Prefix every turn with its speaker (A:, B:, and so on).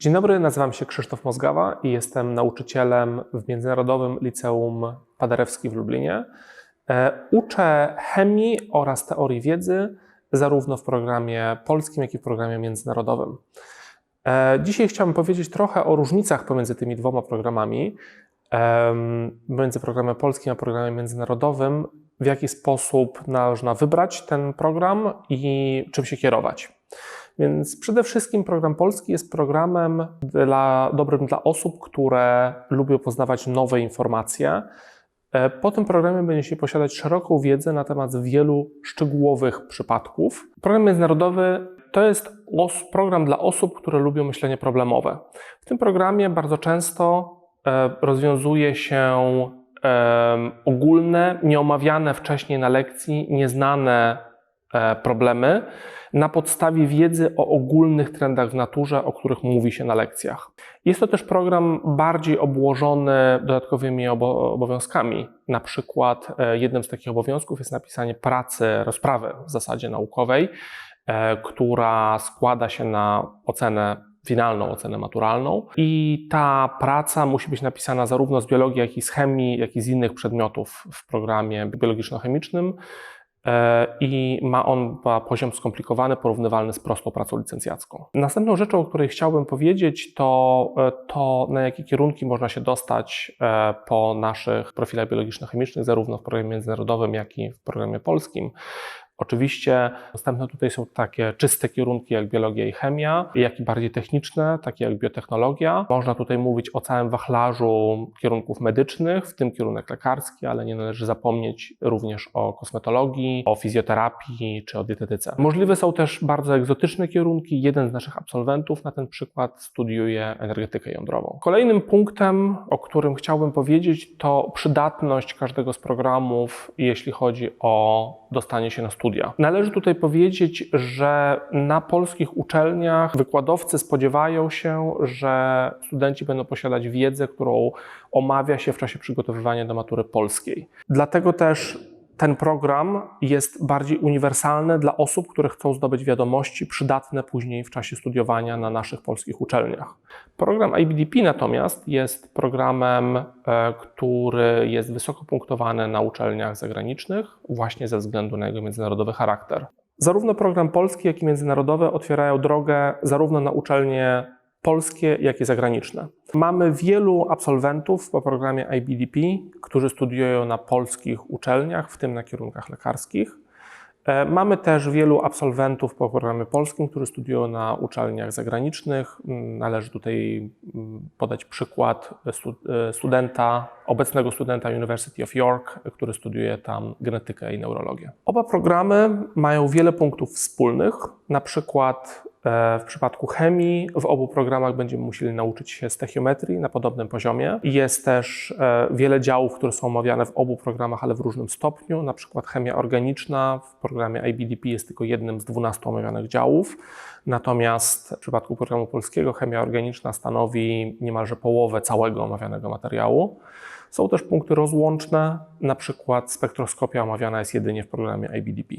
A: Dzień dobry, nazywam się Krzysztof Mozgawa i jestem nauczycielem w Międzynarodowym Liceum Paderewski w Lublinie. E, Uczę chemii oraz teorii wiedzy zarówno w programie polskim, jak i w programie międzynarodowym. E, Dzisiaj chciałbym powiedzieć trochę o różnicach pomiędzy tymi dwoma programami, między programem polskim a programem międzynarodowym, w jaki sposób należy wybrać ten program i czym się kierować. Więc przede wszystkim program polski jest programem dla, dobrym dla osób, które lubią poznawać nowe informacje. E, Po tym programie będzie się posiadać szeroką wiedzę na temat wielu szczegółowych przypadków. Program międzynarodowy to jest program dla osób, które lubią myślenie problemowe. W tym programie bardzo często e, rozwiązuje się em, ogólne, nieomawiane wcześniej na lekcji, nieznane e, problemy na podstawie wiedzy o ogólnych trendach w naturze, o których mówi się na lekcjach. Jest to też program bardziej obłożony dodatkowymi obo- obowiązkami. Na przykład e, jednym z takich obowiązków jest napisanie pracy, rozprawy w zasadzie naukowej, e, która składa się na ocenę finalną ocenę maturalną i ta praca musi być napisana zarówno z biologii, jak i z chemii, jak i z innych przedmiotów w programie biologiczno-chemicznym E, i ma on ma poziom skomplikowany, porównywalny z prostą pracą licencjacką. Następną rzeczą, o której chciałbym powiedzieć, to e, to, na jakie kierunki można się dostać e, po naszych profilach biologiczno-chemicznych, zarówno w programie międzynarodowym, jak i w programie polskim. Oczywiście dostępne tutaj są takie czyste kierunki jak biologia i chemia, jak i bardziej techniczne, takie jak biotechnologia. Można tutaj mówić o całym wachlarzu kierunków medycznych, w tym kierunek lekarski, ale nie należy zapomnieć również o kosmetologii, o fizjoterapii czy o dietetyce. Możliwe są też bardzo egzotyczne kierunki. Jeden z naszych absolwentów na ten przykład studiuje energetykę jądrową. Kolejnym punktem, o którym chciałbym powiedzieć, to przydatność każdego z programów, jeśli chodzi o dostanie się na studia. Należy tutaj powiedzieć, że na polskich uczelniach wykładowcy spodziewają się, że studenci będą posiadać wiedzę, którą omawia się w czasie przygotowywania do matury polskiej. Dlatego też ten program jest bardziej uniwersalny dla osób, które chcą zdobyć wiadomości przydatne później w czasie studiowania na naszych polskich uczelniach. Program IBDP natomiast jest programem, e, który jest wysoko punktowany na uczelniach zagranicznych właśnie ze względu na jego międzynarodowy charakter. Zarówno program polski, jak i międzynarodowy otwierają drogę zarówno na uczelnie polskie, jak i zagraniczne. Mamy wielu absolwentów po programie IBDP, którzy studiują na polskich uczelniach, w tym na kierunkach lekarskich. E, Mamy też wielu absolwentów po programie polskim, którzy studiują na uczelniach zagranicznych. Mm, Należy tutaj mm, podać przykład e, studenta, obecnego studenta University of York, który studiuje tam genetykę i neurologię. Oba programy mają wiele punktów wspólnych, na przykład w przypadku chemii w obu programach będziemy musieli nauczyć się stechiometrii na podobnym poziomie. Jest też e, wiele działów, które są omawiane w obu programach, ale w różnym stopniu. Na przykład chemia organiczna w programie IBDP jest tylko jednym z 12 omawianych działów. Natomiast w przypadku programu polskiego chemia organiczna stanowi niemalże połowę całego omawianego materiału. Są też punkty rozłączne, na przykład spektroskopia omawiana jest jedynie w programie IBDP.